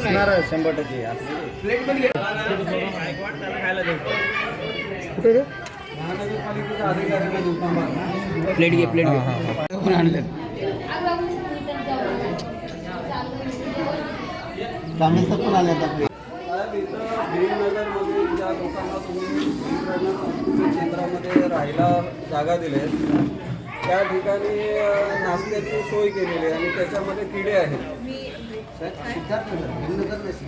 शंभर टक्के. कुठे रे? प्लेट घे प्लेट घे. आणले पण आले भीमनगरमध्ये ज्या लोकांना तुम्ही केंद्रामध्ये राहायला जागा दिले त्या ठिकाणी अ, नाश्त्याची सोय केलेली आहे आणि त्याच्यामध्ये किडे आहेत.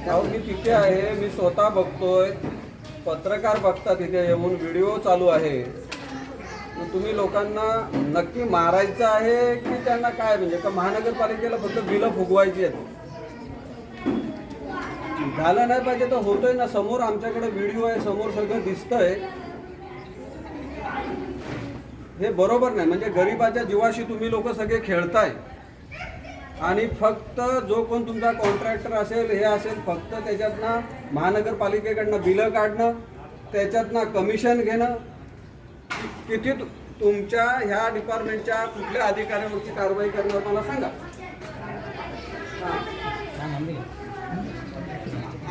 अहो मी तिथे आहे मी स्वतः बघतोय. पत्रकार बघतात तिथे येऊन व्हिडिओ चालू आहे. तुम्ही लोकांना नक्की मारायचं आहे की त्यांना काय? म्हणजे का महानगरपालिकेला फक्त बिलं फुगवायची आहेत. झालं नाही पाहिजे तर होतोय ना. समोर आमच्याकडे व्हिडिओ आहे समोर सगळं दिसतंय. हे बरोबर नाही. म्हणजे गरिबाच्या जीवाशी तुम्ही लोक सगळे खेळताय. आणि फक्त जो कोण तुमचा कॉन्ट्रॅक्टर असेल हे असेल फक्त त्याच्यातनं महानगरपालिकेकडनं बिलं काढणं त्याच्यातनं कमिशन घेणं किती तु- तुमच्या ह्या डिपार्टमेंटच्या कुठल्या अधिकाऱ्यावरची कारवाई करणार मला सांगा.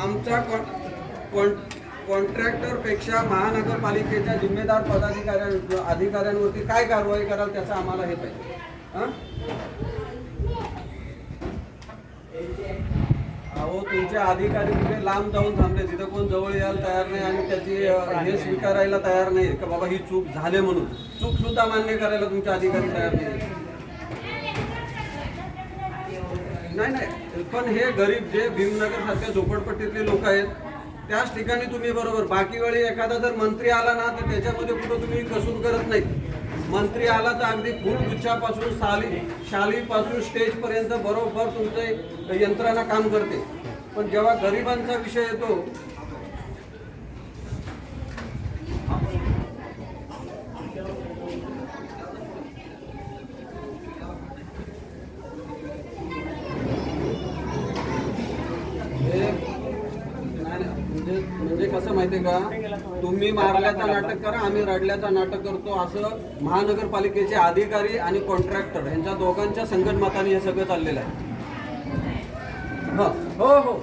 आमचा कॉन्ट्रॅक्टरपेक्षा महानगरपालिकेच्या जिम्मेदार पदाधिकाऱ्यां अधिकाऱ्यांवरती काय कारवाई कराल त्याचं आम्हाला हे पाहिजे. हां? अहो तुमचे अधिकारी तिथे लांब जाऊन थांबले. तिथं कोण जवळ यायला तयार नाही आणि त्याची अ, हे स्वीकारायला तयार नाही. का बाबा ही चूक झाले म्हणून. चूक सुद्धा मान्य करायला तुमचे अधिकारी तयार नाही. नाही नाही. पण हे गरीब जे भीमनगर सारख्या झोपडपट्टीतले लोक आहेत त्याच ठिकाणी तुम्ही बरोबर. बाकी वेळी एखादा जर मंत्री आला ना तर त्याच्यामध्ये कुठं तुम्ही कसूर करत नाही. मंत्री आला तर अगदी फुलगुच्छापासून साली शालीपासून स्टेजपर्यंत बरोबर तुमचे यंत्रणा काम करते. पण जेव्हा गरिबांचा विषय येतो म्हणजे, म्हणजे कसं माहितीये का? तुम्ही मारल्याचं नाटक करा आम्ही रडल्याचं नाटक करतो असं महानगरपालिकेचे अधिकारी आणि कॉन्ट्रॅक्टर यांच्या दोघांच्या संगणमताने हे सगळं चाललेलं आहे. हा. हो हो.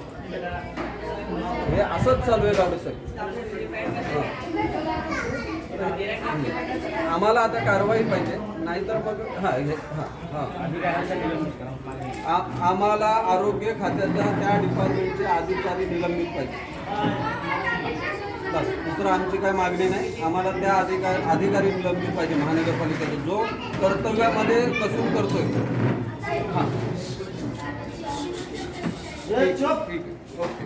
हे असंच चालू आहे गावडे सर. आम्हाला आता कारवाई पाहिजे. नाहीतर मग हा हे हा आम्हाला आरोग्य खात्याच्या त्या डिपार्टमेंटचे अधिकारी निलंबित पाहिजे. बस दुसरं आमची काय मागणी नाही. आम्हाला त्या अधिकार अधिकारी निलंबित पाहिजे महानगरपालिकेचा. जो कर्तव्यामध्ये कसून करतोय. हां. ठीक ठीक आहे. ओके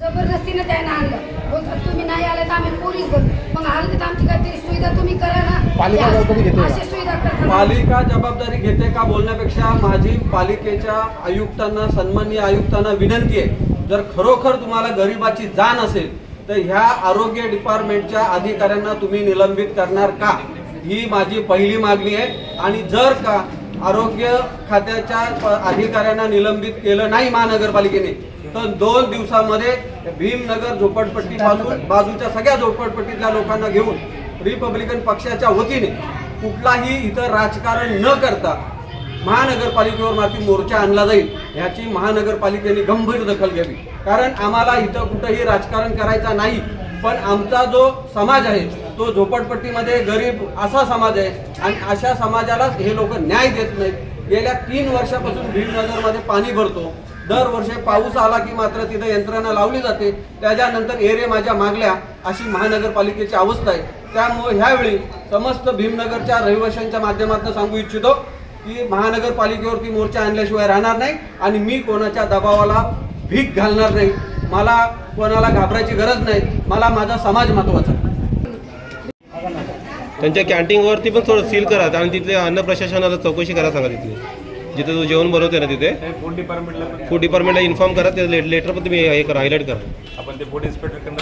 जबरदस्तीने त्यानं आणलं. बोलतात तुम्ही नाही आले तर आम्ही पोलीस बनू मग आले तर आमची काहीतरी सुविधा तुम्ही करा ना. पालिका जबाबदारी घेते का? अशी सुविधा करता पालिका जबाबदारी घेते का बोलण्यापेक्षा माझी पालिकेच्या आयुक्तांना सन्माननीय आयुक्तांना विनंती आहे. जर खरोखर तुम्हाला गरिबाची जाण असेल तर ह्या आरोग्य डिपार्टमेंटच्या अधिकाऱ्यांना तुम्ही निलंबित करणार का? ही माझी पहिली मागणी आहे. आणि जर का आरोग्य खात्याच्या अधिकाऱ्यांना निलंबित केलं नाही महानगरपालिकेने तर दोन दिवसामध्ये भीमनगर झोपडपट्टीपासून बाजूच्या सगळ्या झोपडपट्टीतल्या लोकांना घेऊन रिपब्लिकन पक्षाच्या वतीने कुठलाही इथं राजकारण न करता महानगरपालिकेवर माती मोर्चा आणला जाईल ह्याची महानगरपालिकेने गंभीर दखल घ्यावी. कारण आम्हाला इथं कुठंही राजकारण करायचा नाही पण आमचा जो समाज आहे तो झोपडपट्टीमध्ये गरीब असा समाज आहे आणि अशा समाजाला हे लोक न्याय देत नाहीत. गेल्या तीन वर्षापासून भीमनगरमध्ये पाणी भरतो. दरवर्षी पाऊस आला की मात्र तिथं यंत्रणा लावली जाते. त्याच्यानंतर एरे माझ्या मागल्या अशी महानगरपालिकेची अवस्था आहे. त्यामुळे ह्यावेळी समस्त भीमनगरच्या रहिवाशांच्या माध्यमातून सांगू इच्छितो की महानगरपालिकेवरती मोर्चा आणल्याशिवाय राहणार नाही आणि मी कोणाच्या दबावाला भीक घालणार नाही. मला कोणाला घाबरायची गरज नाही. मला माझा समाज महत्त्वाचा आहे. त्यांच्या कॅन्टीनवरती पण थोडं सील करा आणि तिथले अन्न प्रशासनाला चौकशी करा सांगा तिथले. जिथे तू जेवण बनवते ना तिथे. फूड डिपार्टमेंटला फूड डिपार्टमेंटला इन्फॉर्म करा ते लेटर पण तुम्ही हे करा हायलाईट करा. आपण ते फूड इन्स्पेक्टरकडनं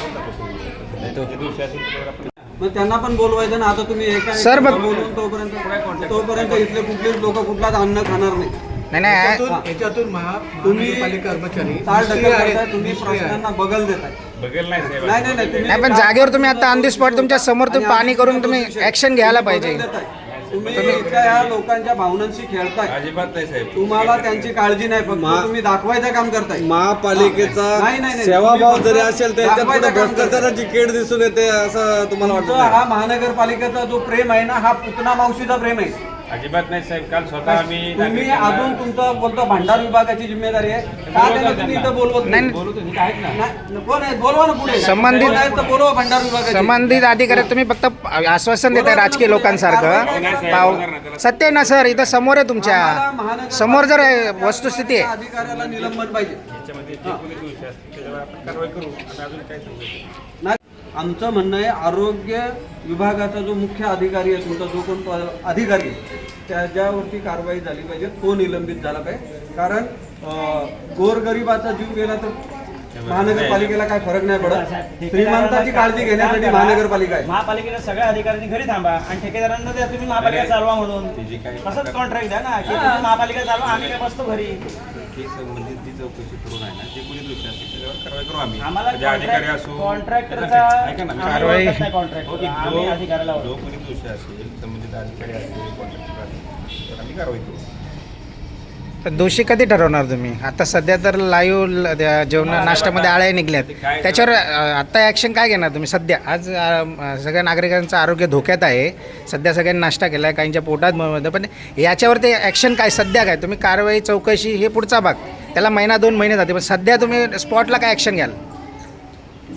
मग त्यांना पण बोलवायचं ना. आता तुम्ही एका Sir, एकाला बघ- बोलवून तोपर्यंत तोपर्यंत इथले कुठलेच लोक कुठलाच अन्न खाणार नाही. नाही नाही. याच्यातून महा तुम्ही महानगरपालिका कर्मचारी ताळ निष्क्रिय ढकल आहेत, करताय, तुम्ही निष्क्रिय आहेत. प्रश्नांना बगल देताय. बघेल नाही साहेब. नाही नाही नाही तुम्ही नाही पण जागेवर तुम्ही आता ऑन दी स्पॉट तुमच्यासमोर तुम्ही पाणी करून तुम्ही ऍक्शन घ्यायला पाहिजे. तुम्ही इथल्या ह्या लोकांच्या भावनांशी खेळताय अजिबात नाही साहेब तुम्हाला त्यांची काळजी नाही फक्त तुम्ही दाखवायचं काम करताय महापालिकेचा नाही, नाही, नाही. सेवाभाव जरी असेल तर याच्यात दाखवायचं कुठं काम करताय. भ्रष्टाचाराची केड दिसून येते असं तुम्हाला वाटत तुमचा नाही? हा महानगरपालिकेचा जो प्रेम आहे ना हा पुतना मावशीचा प्रेम आहे अजिबात नाही साहेब काल स्वतः आम्ही तुम्ही अजून तुमचं बोलतो भांडार विभागाची जिम्मेदारी आहे? का तुम्ही इथं बोलवत नाही, नाही बोलू तुम्ही आहेत ना. नाही, कोण आहे? बोलवा ना पुढे. संबंधित- कोण आहे तर बोलवा भांडार विभागाची. संबंधित अधिकारी तुम्ही फक्त आश्वासन देताय राजकीय लोकांसारखं. पाव सत्य ना सर इथं समोर आहे आम्हाला तुमच्यासमोर जर आहे, वस्तुस्थिती आहे. अधिकाऱ्याला निलंबन पाहिजे. याच्यामध्ये जे कोणी दोषी असतील त्याच्यावर आपण कारवाई करू. आणि अजून काय सांगू? नाही आमचं म्हणणं आहे आरोग्य विभागाचा जो मुख्य अधिकारी आहे तुमचा जो कोण अधिकारी आहे, त्याच्यावरती कारवाई झाली पाहिजे तो निलंबित झाला पाहिजे. कारण गोरगरिबाचा जीव गेला तर महानगरपालिकेला काय फरक नाही पडत. श्रीमंताची काळजी घेण्यासाठी महानगरपालिका आहे. महापालिकेच्या सगळ्या अधिकाऱ्यांनी घरी थांबा आणि ठेकेदारांना द्या तुम्ही महापालिका चालवा म्हणून. ते जे काही असंच कॉन्ट्रॅक्ट द्या ना की तुम्ही महापालिका चालवा आम्ही काय बसतो घरी. संबंधित जी चौकशी करून आहे ना जे कोणी कारवाई करू आम्ही. आम्हाला जे अधिकारी असो कॉन्ट्रॅक्टरचा ऐका ना कारवाई- कॉन्ट्रॅक्ट हो, की आम्ही अधिकाऱ्याला जो ओळखतो. जो कोणी दोषी असेल संबंधित अधिकारी असतील कॉन्ट्रॅक्टर असतील तर आम्ही कारवाई करू. तर दोषी कधी ठरवणार तुम्ही? आता सध्या तर लाईव्ह जेवण नाश्त्यामध्ये आळ्या निघल्यात. त्याच्यावर अ, आता ॲक्शन काय घेणार तुम्ही? सध्या आज अ, सगळ्या नागरिकांचं आरोग्य धोक्यात आहे. सध्या सगळ्यांनी नाश्ता केला आहे काहींच्या पोटात मळ होतं पण याच्यावरती ॲक्शन काय? सध्या काय? तुम्ही कारवाई चौकशी हे पुढचा भाग. त्याला महिना दोन महिने जाते. पण सध्या तुम्ही स्पॉटला काय ॲक्शन घ्याल?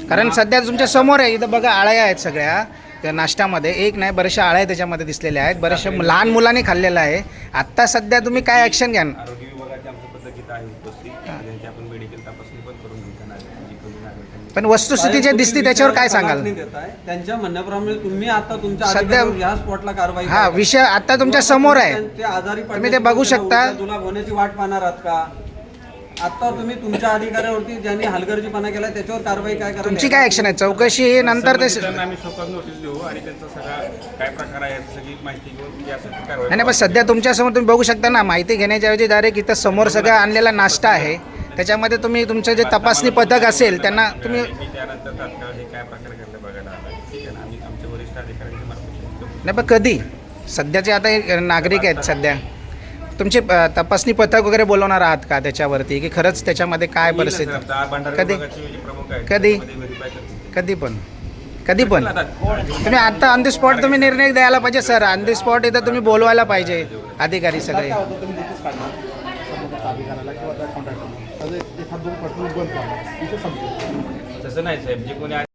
कारण सध्या तुमच्यासमोर आहे. इथं बघा आळ्या आहेत सगळ्या. त्या नाश्त्यामध्ये. एक नाही बऱ्याचशा आळ्या त्याच्यामध्ये दिसलेल्या आहेत. बऱ्याचशा लहान मुलांनी खाल्लेलं आहे. आत्ता सध्या तुम्ही काय ॲक्शन घ्याल? आरोग्य विभागाची आमच्या पद्धतीत आहे उपस्थित. त्यांची आपण मेडिकल तपासणी पण करून घेऊ त्या नागरिकांची कमी नागरिकांनी पण वस्तुस्थिती जे दिसते त्याच्यावर काय सांगाल. त्यांच्या म्हणण्याप्रमाणे तुम्ही आता तुमच्या सध्या- अधिकाऱ्यावर या स्पॉटला कारवाई हा करा. विषय आता तुमच्यासमोर आहे. ते आजारी तुम्ही ते बघू शकता. तुला होण्याची वाट पाहणार आहात का? आता तुम्ही तुमच्या अधिकाऱ्यावरती ज्यांनी हलगर्जीपणा केला त्याच्यावर कारवाई काय करा तुमची काय ॲक्शन आहे? चौकशी हे नंतर ते आम्ही स्वतः नोटीस देऊ आणि त्यांचा सगळा काय प्रकार आहे याची सगळी माहिती घेऊन यासाठी कारवाई नाही नाही, पण सध्या तुमच्यासमोर तुम्ही बघू शकता ना माहिती घेण्याच्या ऐवजी डायरेक्ट इथं समोर सगळं आणलेला नाश्ता आहे. त्याच्यामध्ये तुम्ही तुमचं जे तपासणी पथक असेल त्यांना तुम्ही मी त्यानंतर तात्काळ हे काय प्रकार घडले बघायला आलोय ठीक आहे ना? आम्ही आमच्या वरिष्ठ अधिकाऱ्यांच्या मार्फत नाही पण कधी? सध्याचे आता हे नागरिक आहेत सध्या. तुमचे अ, तपासणी पथक वगैरे बोलवणार आहात का त्याच्यावरती? की खरंच त्याच्यामध्ये काय परिस्थिती? कधी? कधी? कधी पण. कधी पण. तुम्ही आता ऑन दी स्पॉट तुम्ही निर्णय द्यायला पाहिजे सर. ऑन दी स्पॉट इथं तुम्ही बोलवायला पाहिजे अधिकारी सगळे. एखाद दोन बंद इथे तसं नाही साहेब. जे कोणी